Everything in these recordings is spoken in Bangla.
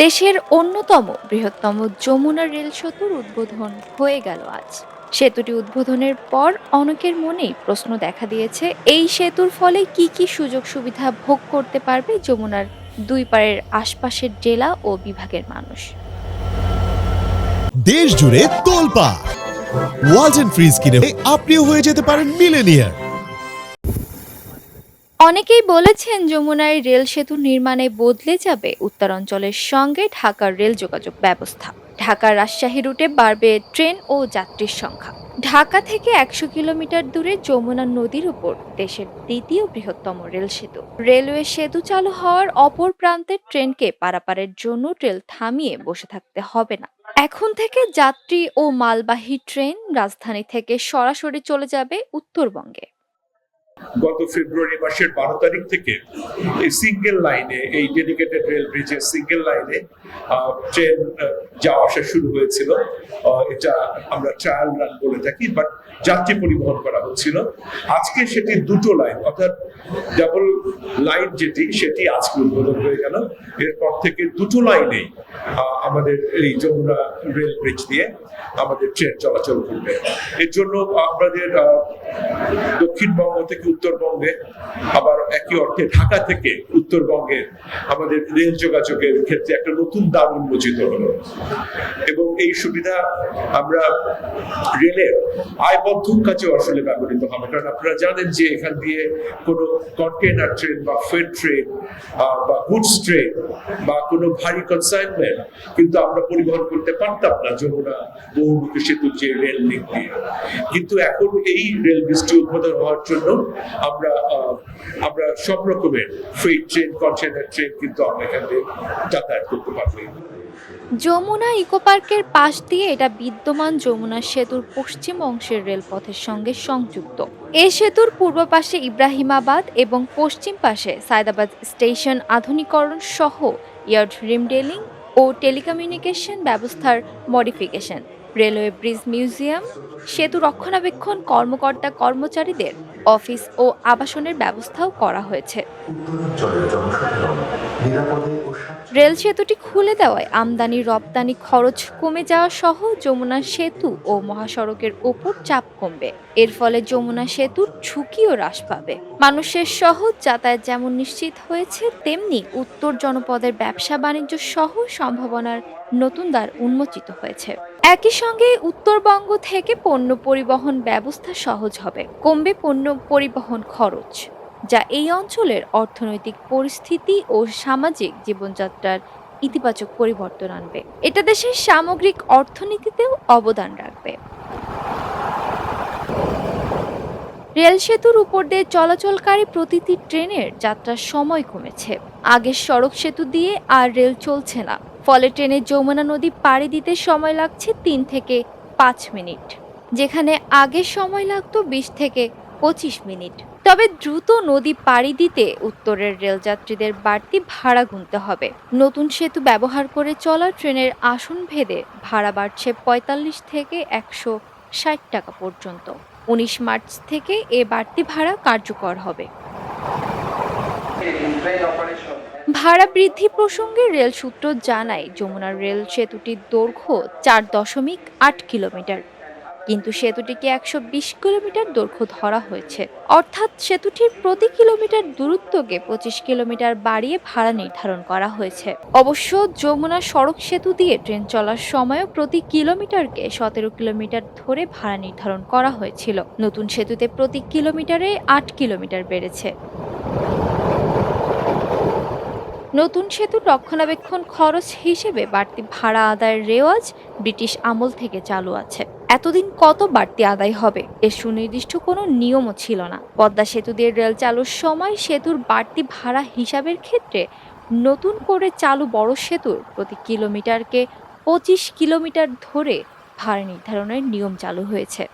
দেশের অন্যতম বৃহত্তম যমুনা রেল সেতুর উদ্বোধন হয়ে গেল আজ। সেতুটি উদ্বোধনের পর অনেকের মনেই প্রশ্ন দেখা দিয়েছে, এই সেতুর ফলে কি কি সুযোগ সুবিধা ভোগ করতে পারবে যমুনার দুই পারের আশপাশের জেলা ও বিভাগের মানুষ? দেশ জুড়ে তোলপা ওয়ালটন ফ্রিজ কিনে আপনিও হয়ে যেতে পারেন মিলেনিয়ার। অনেকেই বলেছেন যমুনায় রেল সেতু নির্মাণে বদলে যাবে উত্তরাঞ্চলের সঙ্গে ঢাকার রেল যোগাযোগ ব্যবস্থা। ঢাকার রাজশাহী রুটে বাড়বে ট্রেন ও যাত্রীর সংখ্যা। ঢাকা থেকে একশো কিলোমিটার দূরে যমুনা নদীর উপর দেশের দ্বিতীয় বৃহত্তম রেল সেতু। রেলওয়ে সেতু চালু হওয়ার অপর প্রান্তের ট্রেনকে পারাপারের জন্য রেল থামিয়ে বসে থাকতে হবে না। এখন থেকে যাত্রী ও মালবাহী ট্রেন রাজধানী থেকে সরাসরি চলে যাবে উত্তরবঙ্গে। গত ফেব্রুয়ারি মাসের বারো তারিখ থেকে এই সিঙ্গেল লাইনে এই ডেডিকেটেড রেল ব্রিজের সিঙ্গেল লাইনে ট্রেন যাওয়া আসা শুরু হয়েছিল। এটা আমরা ট্রায়াল রান বলে থাকি বাট যাত্রী পরিবহন করা হচ্ছিল আজকে সেটি দুটো লাইন অর্থাৎ ডাবল লাইন যেটি, সেটি আজকে উদ্বোধন হয়ে গেল। এরপর থেকে দুটো লাইনেই আমাদের এই যমুনা রেল ব্রিজ দিয়ে আমাদের ট্রেন চলাচল করবে। এর জন্য আমাদের দক্ষিণবঙ্গ থেকে উত্তরবঙ্গে, আবার একই অর্থে ঢাকা থেকে উত্তরবঙ্গে আমাদের রেল যোগাযোগের ক্ষেত্রে একটা নতুন দ্বার উন্মোচিত হলো। এবং এই সুবিধা আমরা রেলের আয়বদ্ধ কাজেও আসলে ব্যবহৃত হবে। কারণ আপনারা জানেন যে এখান দিয়ে কোনো কন্টেনার ট্রেন বা ফ্রেড ট্রেন বা গুডস ট্রেন বা কোনো ভারী কনসাইনমেন্ট কিন্তু আমরা পরিবহন করতে পারতাম না যমুনা বহুমুখী সেতুর যে রেল লিঙ্ক দিয়ে। কিন্তু এখন এই রেল ব্রিজটি উদ্বোধন হওয়ার জন্য আমরা আমরা সব রকমের ফ্রেড ট্রেন কন্টেনার ট্রেন কিন্তু আমরা এখান থেকে যাতায়াত করতে পারব। যমুনা ইকো পার্কের পাশ দিয়ে এটা বিদ্যমান যমুনা সেতুর পশ্চিম অংশের রেলপথের সঙ্গে সংযুক্ত। এই সেতুর পূর্ব পাশে ইব্রাহিমাবাদ এবং পশ্চিম পাশে সায়দাবাদ স্টেশন আধুনিকরণ সহ ইয়ার্ড রিমডেলিং ও টেলিকমিউনিকেশন ব্যবস্থার মডিফিকেশন। রেলওয়ে ব্রিজ মিউজিয়াম, সেতু রক্ষণাবেক্ষণ কর্মকর্তা কর্মচারীদের, অফিস ও আবাসনের ব্যবস্থাও করা হয়েছে। রেল সেতুটি খুলে দেওয়ায় আমদানি, রপ্তানি খরচ কমে যাওয়া সহ যমুনা সেতু ও মহাসড়কের ওপর চাপ কমবে। এর ফলে যমুনা সেতুর ঝুঁকিও হ্রাস পাবে। মানুষের সহজ যাতায়াত যেমন নিশ্চিত হয়েছে, তেমনি উত্তর জনপদের ব্যবসা বাণিজ্য সহ সম্ভাবনার নতুন দ্বার উন্মোচিত হয়েছে। একই সঙ্গে উত্তরবঙ্গ থেকে পণ্য পরিবহন ব্যবস্থা সহজ হবে। কমবে পণ্য পরিবহন খরচ। যা এই অঞ্চলের অর্থনৈতিক পরিস্থিতি ও সামাজিক জীবনযাত্রার ইতিবাচক পরিবর্তন আনবে। এটা দেশের সামগ্রিক অর্থনীতিতেও অবদান রাখবে। রেল সেতুর উপর দিয়ে চলাচলকারী প্রতিটি ট্রেনের যাত্রার সময় কমেছে। আগের সড়ক সেতু দিয়ে আর রেল চলছে না। ফলে ট্রেনে যমুনা নদী পাড়ি দিতে সময় লাগছে তিন থেকে পাঁচ মিনিট। যেখানে আগের সময় লাগতো বিশ থেকে পঁচিশ মিনিট। তবে দ্রুত নদী পাড়ি দিতে উত্তরের রেলযাত্রীদের বাড়তি ভাড়া গুনতে হবে। নতুন সেতু ব্যবহার করে চলা ট্রেনের আসন ভেদে ভাড়া বাড়ছে পঁয়তাল্লিশ থেকে একশো ষাট টাকা পর্যন্ত। উনিশ মার্চ থেকে এ বাড়তি ভাড়া কার্যকর হবে। ভাড়া বৃদ্ধি প্রসঙ্গে রেল সূত্র জানায় যমুনার রেল সেতুটির দৈর্ঘ্য চার দশমিক আট কিলোমিটার। কিন্তু সেতুটিকে একশো বিশ কিলোমিটার দৈর্ঘ্য ধরা হয়েছে। অর্থাৎ সেতুটির প্রতি কিলোমিটার দূরত্বকে পঁচিশ কিলোমিটার বাড়িয়ে ভাড়া নির্ধারণ করা হয়েছে। অবশ্য যমুনা সড়ক সেতু দিয়ে ট্রেন চলার সময়ও প্রতি কিলোমিটারকে সতেরো কিলোমিটার ধরে ভাড়া নির্ধারণ করা হয়েছিল। নতুন সেতুতে প্রতি কিলোমিটারে আট কিলোমিটার বেড়েছে। নতুন সেতু রক্ষণাবেক্ষণ খরচ হিসেবে বাড়তি ভাড়া আদায়ের রেওয়াজ ব্রিটিশ আমল থেকে চালু আছে। এতদিন কত বাড়তি আদায় হবে? এর সুনির্দিষ্ট কোনো নিয়মও ছিল না। পদ্মা সেতু দিয়ে রেল চালুর সময় সেতুর বাড়তি ভাড়া হিসাবের ক্ষেত্রে নতুন করে চালু বড় সেতুর প্রতি কিলোমিটারকে পঁচিশ কিলোমিটার ধরে ভাড়া নির্ধারণের নিয়ম চালু হয়েছে।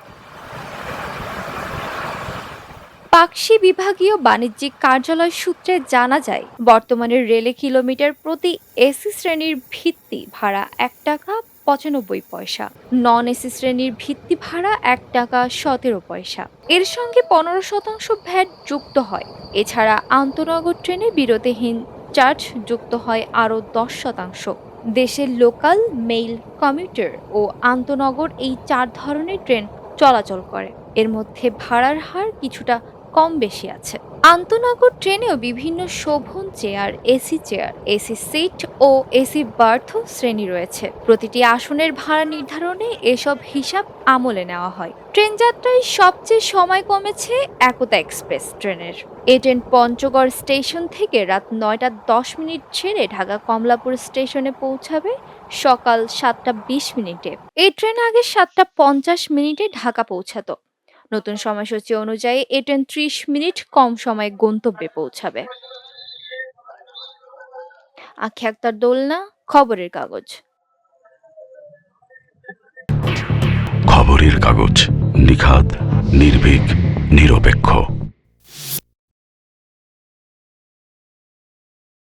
পাকশি বিভাগীয় বাণিজ্যিক কার্যালয় সূত্রে জানা যায়, বর্তমানে রেলে কিলোমিটার প্রতি এসি শ্রেণির ভিত্তি ভাড়া এক টাকা পঁচানব্বই পয়সা। নন এসি শ্রেণির ভিত্তি ভাড়া এক টাকা সতেরো পয়সা। এর সঙ্গে পনেরো শতাংশ ভ্যাট যুক্ত হয়। এছাড়া আন্তনগর ট্রেনে বিরতিহীন চার্জ যুক্ত হয় আরও দশ শতাংশ। দেশের লোকাল মেইল কমিউটার ও আন্তনগর এই চার ধরনের ট্রেন চলাচল করে। এর মধ্যে ভাড়ার হার কিছুটা কম বেশি আছে। আন্তনগর ট্রেনেও বিভিন্ন Sovan chair, AC chair, AC seat ও এসি বার্থ শ্রেণি রয়েছে। প্রতিটি আসনের ভাড়া নির্ধারণে এসব হিসাব আমলে নেওয়া হয়। ট্রেন যাত্রায় সবচেয়ে সময় কমেছে একতা এক্সপ্রেস ট্রেনের। এই ট্রেন পঞ্চগড় স্টেশন থেকে রাত নয়টা দশ মিনিট ছেড়ে ঢাকা কমলাপুর স্টেশনে পৌঁছাবে সকাল সাতটা বিশ মিনিটে। এই ট্রেন আগে সাতটা পঞ্চাশ মিনিটে ঢাকা পৌঁছাতো। নতুন সময়সূচি অনুযায়ী এটেন ত্রিশ মিনিট কম সময়ে গন্তব্যে পৌঁছাবে। আখি আক্তার দোলনা, খবরের কাগজ। খবরের কাগজ নিখাত নির্ভীক, নিরপেক্ষ।